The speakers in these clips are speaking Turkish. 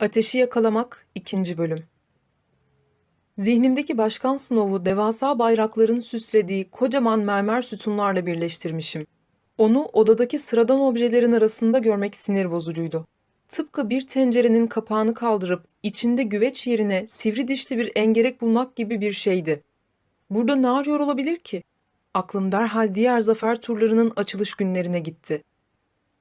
Ateşi Yakalamak 2. Bölüm Zihnimdeki başkan Snow'u devasa bayrakların süslediği kocaman mermer sütunlarla birleştirmişim. Onu odadaki sıradan objelerin arasında görmek sinir bozucuydu. Tıpkı bir tencerenin kapağını kaldırıp içinde güveç yerine sivri dişli bir engerek bulmak gibi bir şeydi. Burada ne arıyor olabilir ki? Aklım derhal diğer zafer turlarının açılış günlerine gitti.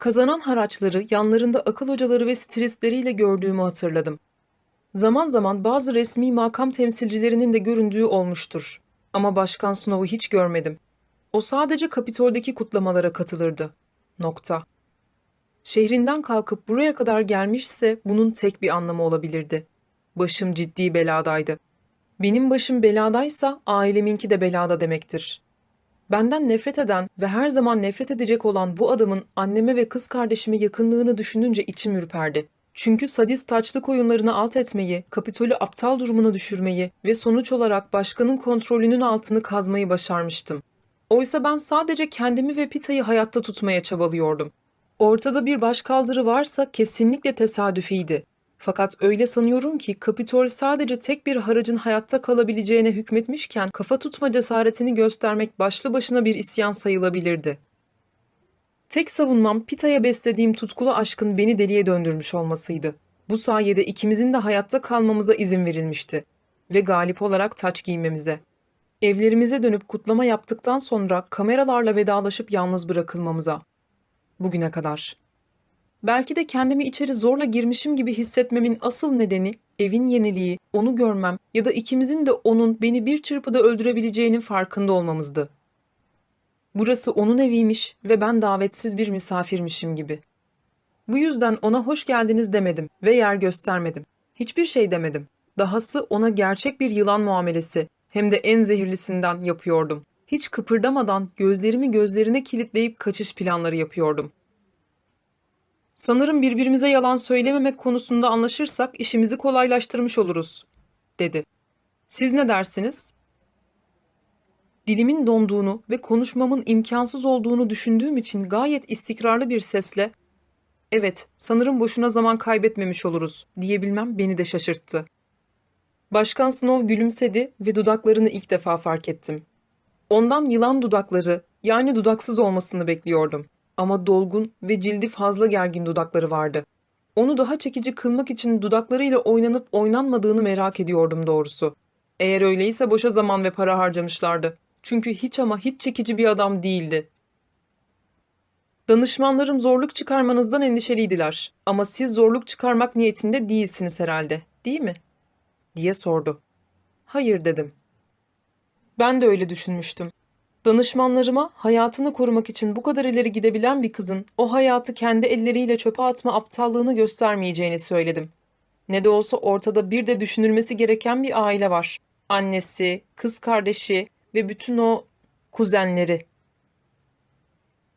Kazanan haraçları yanlarında akıl hocaları ve stilistleriyle gördüğümü hatırladım. Zaman zaman bazı resmi makam temsilcilerinin de göründüğü olmuştur. Ama Başkan Snow'u hiç görmedim. O sadece Kapitol'deki kutlamalara katılırdı. Nokta. Şehrinden kalkıp buraya kadar gelmişse bunun tek bir anlamı olabilirdi. Başım ciddi beladaydı. Benim başım beladaysa aileminki de belada demektir. Benden nefret eden ve her zaman nefret edecek olan bu adamın anneme ve kız kardeşime yakınlığını düşününce içim ürperdi. Çünkü sadist taçlık oyunlarını alt etmeyi, Kapitol'ü aptal durumuna düşürmeyi ve sonuç olarak başkanın kontrolünün altını kazmayı başarmıştım. Oysa ben sadece kendimi ve Pita'yı hayatta tutmaya çabalıyordum. Ortada bir başkaldırı varsa kesinlikle tesadüfiydi. Fakat öyle sanıyorum ki Kapitol sadece tek bir haracın hayatta kalabileceğine hükmetmişken kafa tutma cesaretini göstermek başlı başına bir isyan sayılabilirdi. Tek savunmam Pita'ya beslediğim tutkulu aşkın beni deliye döndürmüş olmasıydı. Bu sayede ikimizin de hayatta kalmamıza izin verilmişti ve galip olarak taç giymemize. Evlerimize dönüp kutlama yaptıktan sonra kameralarla vedalaşıp yalnız bırakılmamıza. Bugüne kadar. Belki de kendimi içeri zorla girmişim gibi hissetmemin asıl nedeni evin yeniliği, onu görmem ya da ikimizin de onun beni bir çırpıda öldürebileceğinin farkında olmamızdı. Burası onun eviymiş ve ben davetsiz bir misafirmişim gibi. Bu yüzden ona hoş geldiniz demedim ve yer göstermedim. Hiçbir şey demedim. Dahası ona gerçek bir yılan muamelesi hem de en zehirlisinden yapıyordum. Hiç kıpırdamadan gözlerimi gözlerine kilitleyip kaçış planları yapıyordum. Sanırım birbirimize yalan söylememek konusunda anlaşırsak işimizi kolaylaştırmış oluruz, dedi. Siz ne dersiniz? Dilimin donduğunu ve konuşmamın imkansız olduğunu düşündüğüm için gayet istikrarlı bir sesle "Evet, sanırım boşuna zaman kaybetmemiş oluruz." diyebilmem beni de şaşırttı. Başkan Snow gülümsedi ve dudaklarını ilk defa fark ettim. Ondan yılan dudakları, yani dudaksız olmasını bekliyordum. Ama dolgun ve cildi fazla gergin dudakları vardı. Onu daha çekici kılmak için dudaklarıyla oynanıp oynanmadığını merak ediyordum doğrusu. Eğer öyleyse boşa zaman ve para harcamışlardı. Çünkü hiç ama hiç çekici bir adam değildi. Danışmanlarım zorluk çıkarmanızdan endişeliydiler. Ama siz zorluk çıkarmak niyetinde değilsiniz herhalde, değil mi? diye sordu. Hayır dedim. Ben de öyle düşünmüştüm. Danışmanlarıma hayatını korumak için bu kadar ileri gidebilen bir kızın o hayatı kendi elleriyle çöpe atma aptallığını göstermeyeceğini söyledim. Ne de olsa ortada bir de düşünülmesi gereken bir aile var. Annesi, kız kardeşi ve bütün o kuzenleri.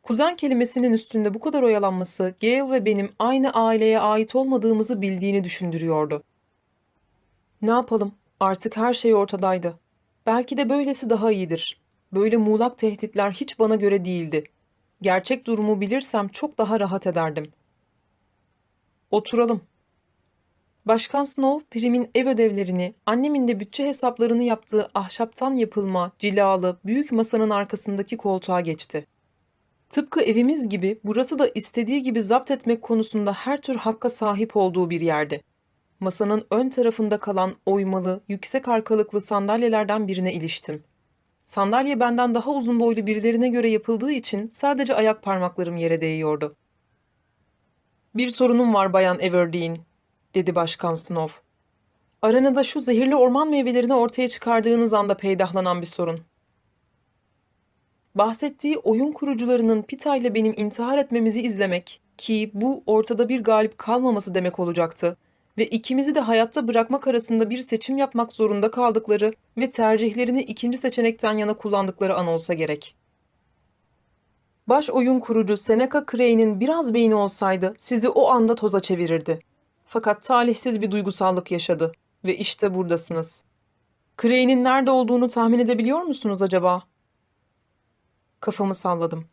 Kuzen kelimesinin üstünde bu kadar oyalanması Gail ve benim aynı aileye ait olmadığımızı bildiğini düşündürüyordu. Ne yapalım? Artık her şey ortadaydı. Belki de böylesi daha iyidir. Böyle muğlak tehditler hiç bana göre değildi. Gerçek durumu bilirsem çok daha rahat ederdim. Oturalım. Başkan Snow, Prim'in ev ödevlerini, annemin de bütçe hesaplarını yaptığı ahşaptan yapılma, cilalı, büyük masanın arkasındaki koltuğa geçti. Tıpkı evimiz gibi burası da istediği gibi zapt etmek konusunda her tür hakka sahip olduğu bir yerdi. Masanın ön tarafında kalan oymalı, yüksek arkalıklı sandalyelerden birine iliştim. Sandalye benden daha uzun boylu birilerine göre yapıldığı için sadece ayak parmaklarım yere değiyordu. Bir sorunum var Bayan Everdeen, dedi Başkan Snow. Aranada şu zehirli orman meyvelerini ortaya çıkardığınız anda peydahlanan bir sorun. Bahsettiği oyun kurucularının Pita ile benim intihar etmemizi izlemek ki bu ortada bir galip kalmaması demek olacaktı ve ikimizi de hayatta bırakmak arasında bir seçim yapmak zorunda kaldıkları ve tercihlerini ikinci seçenekten yana kullandıkları an olsa gerek. Baş oyun kurucu Seneca Crane'in biraz beyni olsaydı sizi o anda toza çevirirdi. Fakat talihsiz bir duygusallık yaşadı ve işte buradasınız. Crane'in nerede olduğunu tahmin edebiliyor musunuz acaba? Kafamı salladım.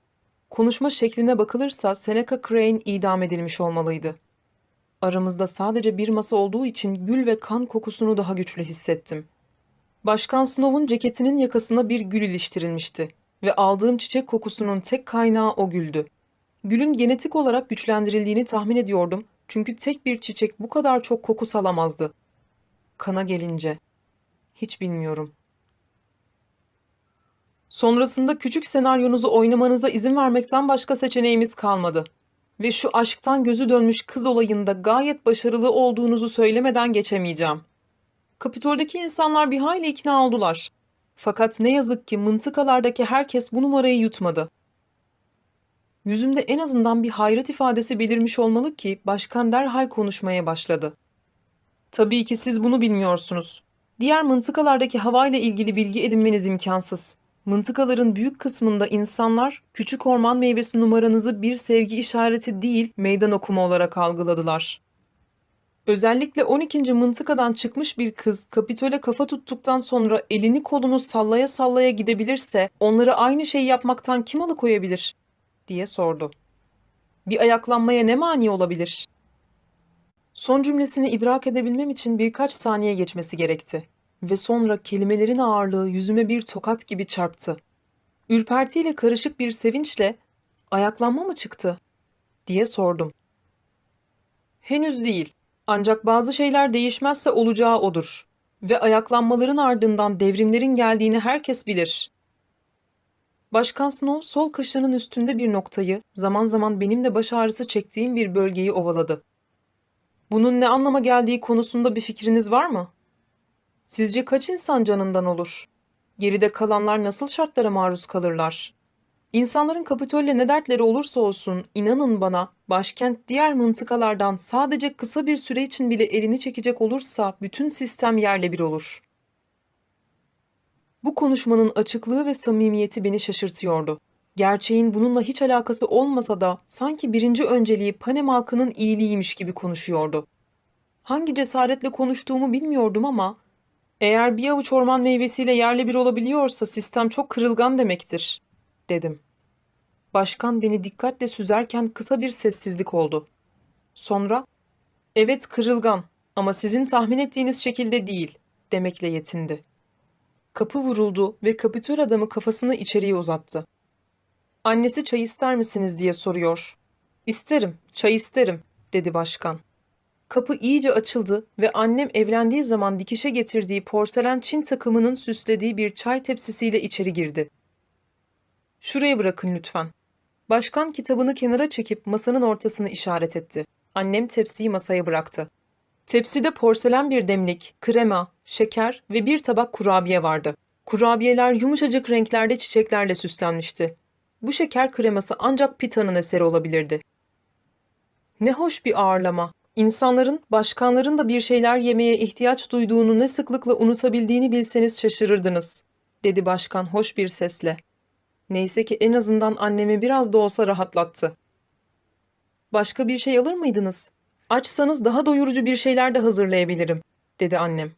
Konuşma şekline bakılırsa Seneca Crane idam edilmiş olmalıydı. Aramızda sadece bir masa olduğu için gül ve kan kokusunu daha güçlü hissettim. Başkan Snow'un ceketinin yakasına bir gül iliştirilmişti ve aldığım çiçek kokusunun tek kaynağı o güldü. Gülün genetik olarak güçlendirildiğini tahmin ediyordum çünkü tek bir çiçek bu kadar çok koku salamazdı. Kana gelince hiç bilmiyorum. Sonrasında küçük senaryonuzu oynamanıza izin vermekten başka seçeneğimiz kalmadı. Ve şu aşktan gözü dönmüş kız olayında gayet başarılı olduğunuzu söylemeden geçemeyeceğim. Kapitol'deki insanlar bir hayli ikna oldular. Fakat ne yazık ki mıntıkalardaki herkes bu numarayı yutmadı. Yüzümde en azından bir hayret ifadesi belirmiş olmalı ki başkan derhal konuşmaya başladı. Tabii ki siz bunu bilmiyorsunuz. Diğer mıntıkalardaki havayla ilgili bilgi edinmeniz imkansız. Mıntıkaların büyük kısmında insanlar küçük orman meyvesi numaranızı bir sevgi işareti değil meydan okuma olarak algıladılar. Özellikle 12. mıntıkadan çıkmış bir kız Kapitol'e kafa tuttuktan sonra elini kolunu sallaya sallaya gidebilirse onları aynı şeyi yapmaktan kim alıkoyabilir? diye sordu. Bir ayaklanmaya ne mani olabilir? Son cümlesini idrak edebilmem için birkaç saniye geçmesi gerekti ve sonra kelimelerin ağırlığı yüzüme bir tokat gibi çarptı. Ürpertiyle karışık bir sevinçle ayaklanma mı çıktı diye sordum. Henüz değil. Ancak bazı şeyler değişmezse olacağı odur. Ve ayaklanmaların ardından devrimlerin geldiğini herkes bilir. Başkan Snow sol kaşının üstünde bir noktayı, zaman zaman benim de baş ağrısı çektiğim bir bölgeyi ovaladı. Bunun ne anlama geldiği konusunda bir fikriniz var mı? Sizce kaç insan canından olur? Geride kalanlar nasıl şartlara maruz kalırlar? İnsanların Kapitol'le ne dertleri olursa olsun inanın bana başkent diğer mıntıkalardan sadece kısa bir süre için bile elini çekecek olursa bütün sistem yerle bir olur. Bu konuşmanın açıklığı ve samimiyeti beni şaşırtıyordu. Gerçeğin bununla hiç alakası olmasa da sanki birinci önceliği Panem halkının iyiliğiymiş gibi konuşuyordu. Hangi cesaretle konuştuğumu bilmiyordum ama eğer bir avuç orman meyvesiyle yerle bir olabiliyorsa sistem çok kırılgan demektir, dedim. Başkan beni dikkatle süzerken kısa bir sessizlik oldu. Sonra, evet kırılgan ama sizin tahmin ettiğiniz şekilde değil, demekle yetindi. Kapı vuruldu ve kapitol adamı kafasını içeriye uzattı. Annesi çay ister misiniz diye soruyor. İsterim, çay isterim, dedi başkan. Kapı iyice açıldı ve annem evlendiği zaman dikişe getirdiği porselen Çin takımının süslediği bir çay tepsisiyle içeri girdi. Şuraya bırakın lütfen. Başkan kitabını kenara çekip masanın ortasını işaret etti. Annem tepsiyi masaya bıraktı. Tepside porselen bir demlik, krema, şeker ve bir tabak kurabiye vardı. Kurabiyeler yumuşacık renklerde çiçeklerle süslenmişti. Bu şeker kreması ancak Pita'nın eseri olabilirdi. Ne hoş bir ağırlama. İnsanların, başkanların da bir şeyler yemeye ihtiyaç duyduğunu ne sıklıkla unutabildiğini bilseniz şaşırırdınız, dedi başkan hoş bir sesle. Neyse ki en azından annemi biraz da olsa rahatlattı. Başka bir şey alır mıydınız? Açsanız daha doyurucu bir şeyler de hazırlayabilirim, dedi annem.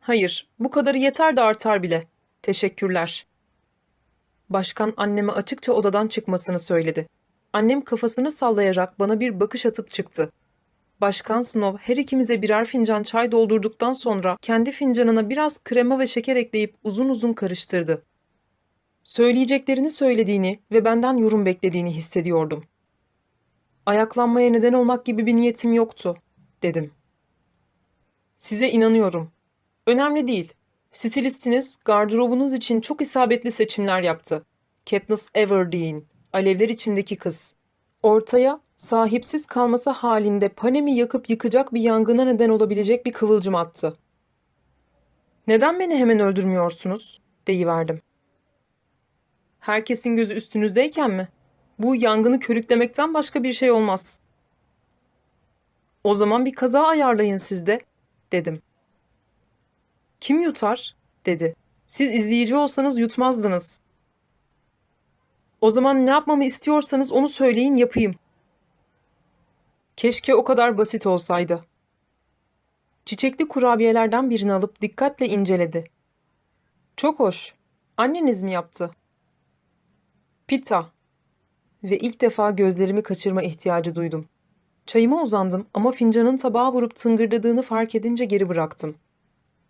Hayır, bu kadarı yeter de artar bile. Teşekkürler. Başkan anneme açıkça odadan çıkmasını söyledi. Annem kafasını sallayarak bana bir bakış atıp çıktı. Başkan Snow her ikimize birer fincan çay doldurduktan sonra kendi fincanına biraz krema ve şeker ekleyip uzun uzun karıştırdı. Söyleyeceklerini söylediğini ve benden yorum beklediğini hissediyordum. Ayaklanmaya neden olmak gibi bir niyetim yoktu, dedim. Size inanıyorum. Önemli değil. Stilistiniz gardırobunuz için çok isabetli seçimler yaptı. Katniss Everdeen, alevler içindeki kız. Ortaya sahipsiz kalması halinde Panem'i yakıp yıkacak bir yangına neden olabilecek bir kıvılcım attı. Neden beni hemen öldürmüyorsunuz? deyiverdim. Herkesin gözü üstünüzdeyken mi? Bu yangını körüklemekten başka bir şey olmaz. O zaman bir kaza ayarlayın siz de, dedim. Kim yutar? dedi. Siz izleyici olsanız yutmazdınız. O zaman ne yapmamı istiyorsanız onu söyleyin yapayım. Keşke o kadar basit olsaydı. Çiçekli kurabiyelerden birini alıp dikkatle inceledi. Çok hoş. Anneniz mi yaptı? Pita. Ve ilk defa gözlerimi kaçırma ihtiyacı duydum. Çayıma uzandım ama fincanın tabağa vurup tıngırdadığını fark edince geri bıraktım.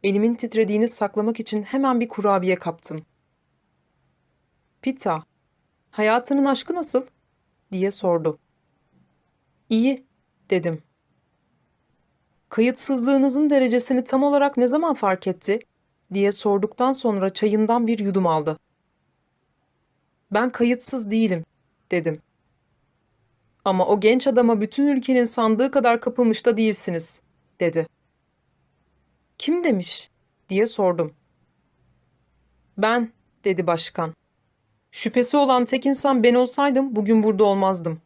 Elimin titrediğini saklamak için hemen bir kurabiye kaptım. Pita, hayatının aşkı nasıl? diye sordu. İyi, dedim. Kayıtsızlığınızın derecesini tam olarak ne zaman fark etti? diye sorduktan sonra çayından bir yudum aldı. Ben kayıtsız değilim, dedim. Ama o genç adama bütün ülkenin sandığı kadar kapılmış da değilsiniz, dedi. Kim demiş, diye sordum. Ben, dedi başkan. Şüphesi olan tek insan ben olsaydım bugün burada olmazdım.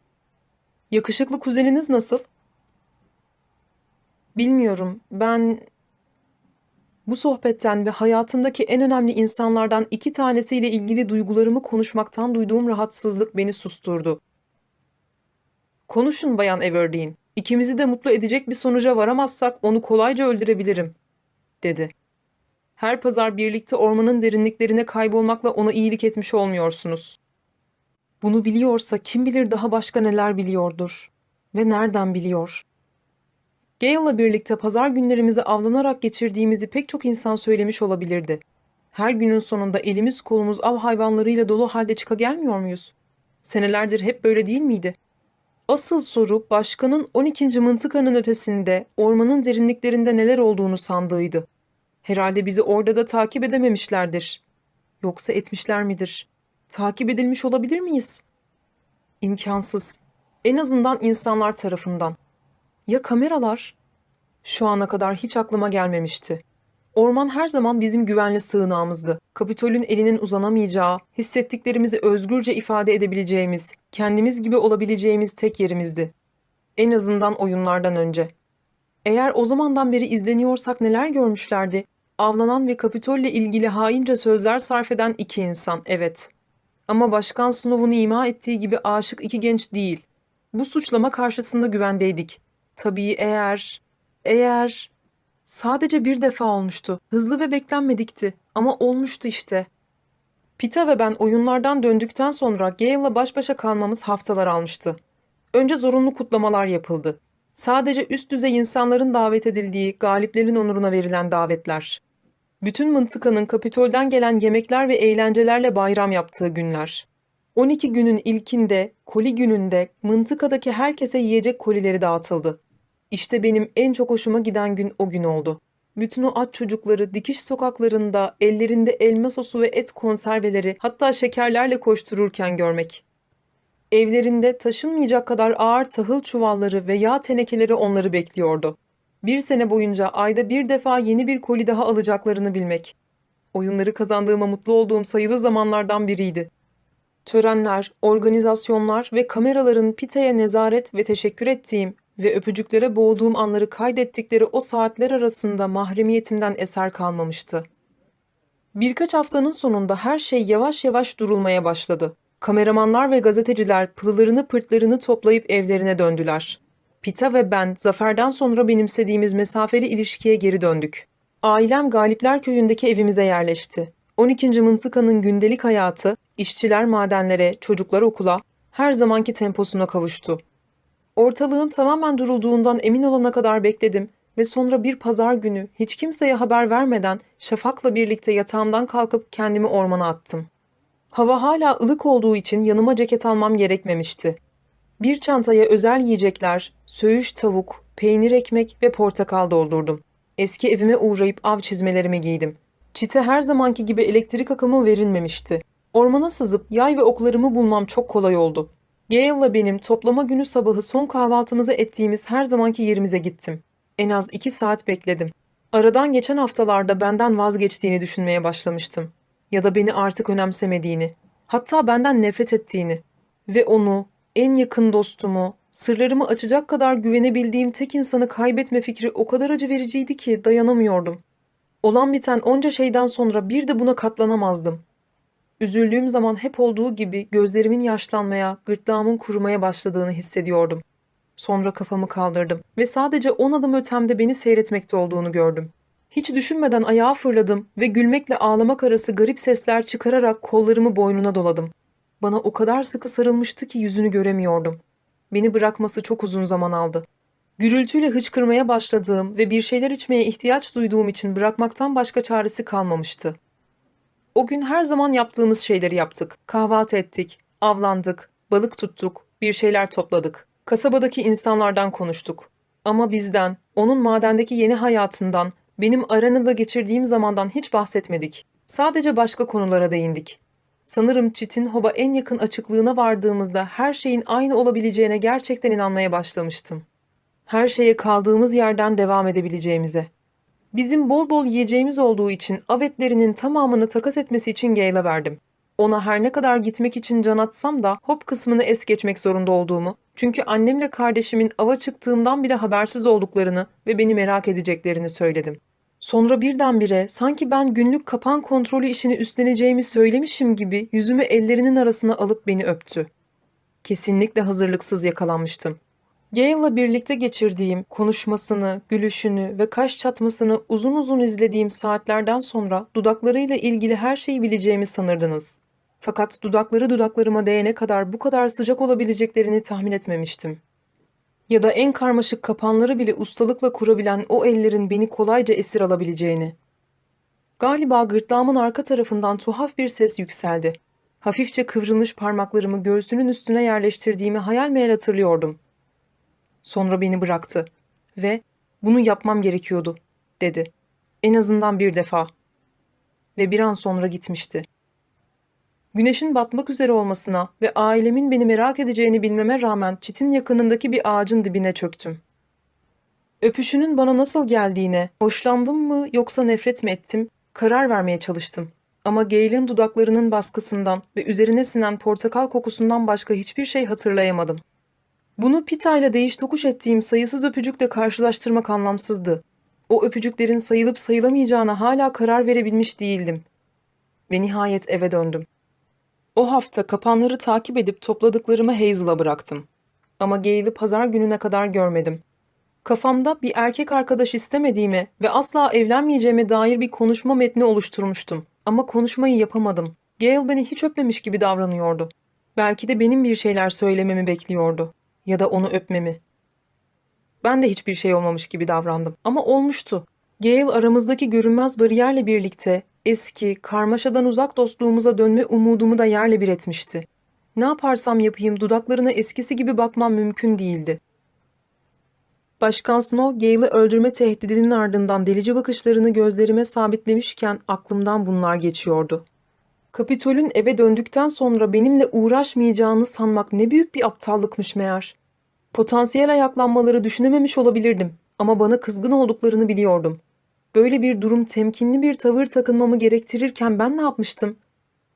Yakışıklı kuzeniniz nasıl? Bilmiyorum, ben... Bu sohbetten ve hayatımdaki en önemli insanlardan iki tanesiyle ilgili duygularımı konuşmaktan duyduğum rahatsızlık beni susturdu. Konuşun Bayan Everdeen. İkimizi de mutlu edecek bir sonuca varamazsak onu kolayca öldürebilirim, dedi. Her pazar birlikte ormanın derinliklerine kaybolmakla ona iyilik etmiş olmuyorsunuz. Bunu biliyorsa kim bilir daha başka neler biliyordur. Ve nereden biliyor? Gale'la birlikte pazar günlerimizi avlanarak geçirdiğimizi pek çok insan söylemiş olabilirdi. Her günün sonunda elimiz kolumuz av hayvanlarıyla dolu halde çıka gelmiyor muyuz? Senelerdir hep böyle değil miydi? Asıl soru başkanın 12. mıntıkanın ötesinde, ormanın derinliklerinde neler olduğunu sandığıydı. Herhalde bizi orada da takip edememişlerdir. Yoksa etmişler midir? Takip edilmiş olabilir miyiz? İmkansız. En azından insanlar tarafından. Ya kameralar? Şu ana kadar hiç aklıma gelmemişti. Orman her zaman bizim güvenli sığınağımızdı. Kapitolün elinin uzanamayacağı, hissettiklerimizi özgürce ifade edebileceğimiz, kendimiz gibi olabileceğimiz tek yerimizdi. En azından oyunlardan önce. Eğer o zamandan beri izleniyorsak neler görmüşlerdi? Avlanan ve Kapitolle ilgili haince sözler sarf eden iki insan, evet. Ama Başkan Snow'un ima ettiği gibi aşık iki genç değil. Bu suçlama karşısında güvendeydik. Tabii eğer... Eğer... Sadece bir defa olmuştu. Hızlı ve beklenmedikti. Ama olmuştu işte. Pita ve ben oyunlardan döndükten sonra Gale'la baş başa kalmamız haftalar almıştı. Önce zorunlu kutlamalar yapıldı. Sadece üst düzey insanların davet edildiği, galiplerin onuruna verilen davetler. Bütün mıntıkanın Kapitol'den gelen yemekler ve eğlencelerle bayram yaptığı günler. 12 günün ilkinde, koli gününde mıntıkadaki herkese yiyecek kolileri dağıtıldı. İşte benim en çok hoşuma giden gün o gün oldu. Bütün o aç çocukları dikiş sokaklarında ellerinde elma sosu ve et konserveleri hatta şekerlerle koştururken görmek. Evlerinde taşınmayacak kadar ağır tahıl çuvalları ve yağ tenekeleri onları bekliyordu. Bir sene boyunca ayda bir defa yeni bir koli daha alacaklarını bilmek. Oyunları kazandığıma mutlu olduğum sayılı zamanlardan biriydi. Törenler, organizasyonlar ve kameraların Pita'ya nezaret ve teşekkür ettiğim ve öpücüklere boğduğum anları kaydettikleri o saatler arasında mahremiyetimden eser kalmamıştı. Birkaç haftanın sonunda her şey yavaş yavaş durulmaya başladı. Kameramanlar ve gazeteciler pılılarını pırtlarını toplayıp evlerine döndüler. Pita ve ben zaferden sonra benimsediğimiz mesafeli ilişkiye geri döndük. Ailem Galipler Köyü'ndeki evimize yerleşti. 12. mıntıkanın gündelik hayatı, işçiler madenlere, çocuklar okula, her zamanki temposuna kavuştu. Ortalığın tamamen durulduğundan emin olana kadar bekledim ve sonra bir pazar günü hiç kimseye haber vermeden Şafak'la birlikte yatağımdan kalkıp kendimi ormana attım. Hava hala ılık olduğu için yanıma ceket almam gerekmemişti. Bir çantaya özel yiyecekler, söğüş tavuk, peynir ekmek ve portakal doldurdum. Eski evime uğrayıp av çizmelerimi giydim. Çite her zamanki gibi elektrik akımı verilmemişti. Ormana sızıp yay ve oklarımı bulmam çok kolay oldu. Gale'la benim toplama günü sabahı son kahvaltımızı ettiğimiz her zamanki yerimize gittim. En az iki saat bekledim. Aradan geçen haftalarda benden vazgeçtiğini düşünmeye başlamıştım. Ya da beni artık önemsemediğini. Hatta benden nefret ettiğini. Ve onu, en yakın dostumu, sırlarımı açacak kadar güvenebildiğim tek insanı kaybetme fikri o kadar acı vericiydi ki dayanamıyordum. Olan biten onca şeyden sonra bir de buna katlanamazdım. Üzüldüğüm zaman hep olduğu gibi gözlerimin yaşlanmaya, gırtlağımın kurumaya başladığını hissediyordum. Sonra kafamı kaldırdım ve sadece on adım ötemde beni seyretmekte olduğunu gördüm. Hiç düşünmeden ayağa fırladım ve gülmekle ağlamak arası garip sesler çıkararak kollarımı boynuna doladım. Bana o kadar sıkı sarılmıştı ki yüzünü göremiyordum. beni bırakması çok uzun zaman aldı. Gürültüyle hıçkırmaya başladığım ve bir şeyler içmeye ihtiyaç duyduğum için bırakmaktan başka çaresi kalmamıştı. O gün her zaman yaptığımız şeyleri yaptık. Kahvaltı ettik, avlandık, balık tuttuk, bir şeyler topladık. Kasabadaki insanlardan konuştuk. Ama bizden, onun madendeki yeni hayatından, benim Arana'da geçirdiğim zamandan hiç bahsetmedik. Sadece başka konulara değindik. Sanırım Çitin Hob'a en yakın açıklığına vardığımızda her şeyin aynı olabileceğine gerçekten inanmaya başlamıştım. Her şeye kaldığımız yerden devam edebileceğimize. Bizim bol bol yiyeceğimiz olduğu için av etlerinin tamamını takas etmesi için Gale'a verdim. Ona her ne kadar gitmek için can atsam da hop kısmını es geçmek zorunda olduğumu, çünkü annemle kardeşimin ava çıktığımdan bile habersiz olduklarını ve beni merak edeceklerini söyledim. Sonra birdenbire sanki ben günlük kapan kontrolü işini üstleneceğimi söylemişim gibi yüzümü ellerinin arasına alıp beni öptü. Kesinlikle hazırlıksız yakalanmıştım. Gale'la birlikte geçirdiğim konuşmasını, gülüşünü ve kaş çatmasını uzun uzun izlediğim saatlerden sonra dudaklarıyla ilgili her şeyi bileceğimi sanırdınız. Fakat dudakları dudaklarıma değene kadar bu kadar sıcak olabileceklerini tahmin etmemiştim. Ya da en karmaşık kapanları bile ustalıkla kurabilen o ellerin beni kolayca esir alabileceğini. Galiba gırtlağımın arka tarafından tuhaf bir ses yükseldi. Hafifçe kıvrılmış parmaklarımı göğsünün üstüne yerleştirdiğimi hayal meyal hatırlıyordum. Sonra beni bıraktı ve bunu yapmam gerekiyordu, dedi. En azından bir defa. Ve bir an sonra gitmişti. Güneşin batmak üzere olmasına ve ailemin beni merak edeceğini bilmeme rağmen çitin yakınındaki bir ağacın dibine çöktüm. Öpüşünün bana nasıl geldiğine, hoşlandım mı yoksa nefret mi ettim, karar vermeye çalıştım. Ama Gale'in dudaklarının baskısından ve üzerine sinen portakal kokusundan başka hiçbir şey hatırlayamadım. Bunu Pita ile değiş tokuş ettiğim sayısız öpücükle karşılaştırmak anlamsızdı. O öpücüklerin sayılıp sayılamayacağına hala karar verebilmiş değildim. Ve nihayet eve döndüm. O hafta kapanları takip edip topladıklarımı Hazel'a bıraktım. Ama Gale'ı pazar gününe kadar görmedim. Kafamda bir erkek arkadaş istemediğime ve asla evlenmeyeceğime dair bir konuşma metni oluşturmuştum. Ama konuşmayı yapamadım. Gale beni hiç öpmemiş gibi davranıyordu. Belki de benim bir şeyler söylememi bekliyordu. Ya da onu öpmemi. Ben de hiçbir şey olmamış gibi davrandım. Ama olmuştu. Gale aramızdaki görünmez bariyerle birlikte eski, karmaşadan uzak dostluğumuza dönme umudumu da yerle bir etmişti. Ne yaparsam yapayım dudaklarına eskisi gibi bakmam mümkün değildi. Başkan Snow, Gale'ı öldürme tehdidinin ardından delici bakışlarını gözlerime sabitlemişken aklımdan bunlar geçiyordu. Kapitol'ün eve döndükten sonra benimle uğraşmayacağını sanmak ne büyük bir aptallıkmış meğer. Potansiyel ayaklanmaları düşünememiş olabilirdim ama bana kızgın olduklarını biliyordum. Böyle bir durum temkinli bir tavır takınmamı gerektirirken ben ne yapmıştım?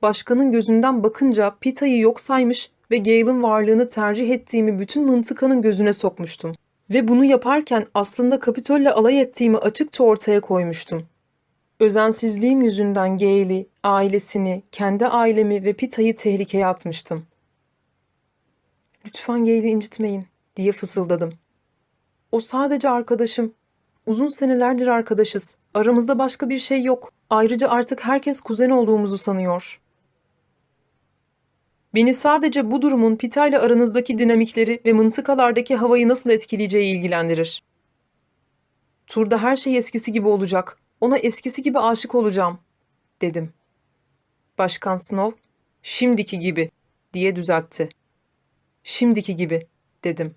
Başkanın gözünden bakınca Pita'yı yok saymış ve Gale'ın varlığını tercih ettiğimi bütün mıntıkanın gözüne sokmuştum. Ve bunu yaparken aslında Kapitol'le alay ettiğimi açıkça ortaya koymuştum. Özensizliğim yüzünden Gale'i, ailesini, kendi ailemi ve Pita'yı tehlikeye atmıştım. Lütfen Gale'i incitmeyin diye fısıldadım. O sadece arkadaşım. Uzun senelerdir arkadaşız. Aramızda başka bir şey yok. Ayrıca artık herkes kuzen olduğumuzu sanıyor. Beni sadece bu durumun Pita ile aranızdaki dinamikleri ve mıntıkalardaki havayı nasıl etkileyeceği ilgilendirir. Turda her şey eskisi gibi olacak. Ona eskisi gibi aşık olacağım, dedim. Başkan Snow, şimdiki gibi, diye düzeltti. Şimdiki gibi, dedim.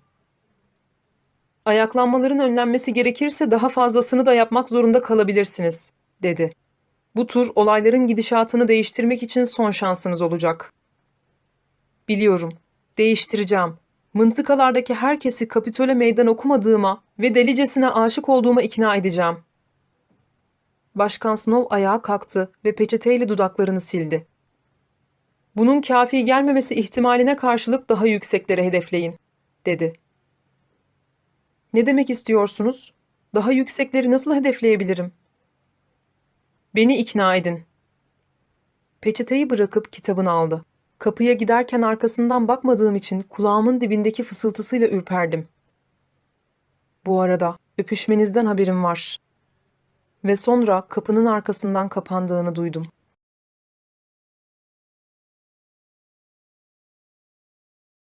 Ayaklanmaların önlenmesi gerekirse daha fazlasını da yapmak zorunda kalabilirsiniz, dedi. Bu tur olayların gidişatını değiştirmek için son şansınız olacak. Biliyorum, değiştireceğim. Mıntıkalardaki herkesi Kapitol'e meydan okumadığıma ve delicesine aşık olduğuma ikna edeceğim. Başkan Snow ayağa kalktı ve peçeteyle dudaklarını sildi. Bunun kafi gelmemesi ihtimaline karşılık daha yükseklere hedefleyin, dedi. Ne demek istiyorsunuz? Daha yüksekleri nasıl hedefleyebilirim? Beni ikna edin. Peçeteyi bırakıp kitabını aldı. Kapıya giderken arkasından bakmadığım için kulağımın dibindeki fısıltısıyla ürperdim. Bu arada öpüşmenizden haberim var. Ve sonra kapının arkasından kapandığını duydum.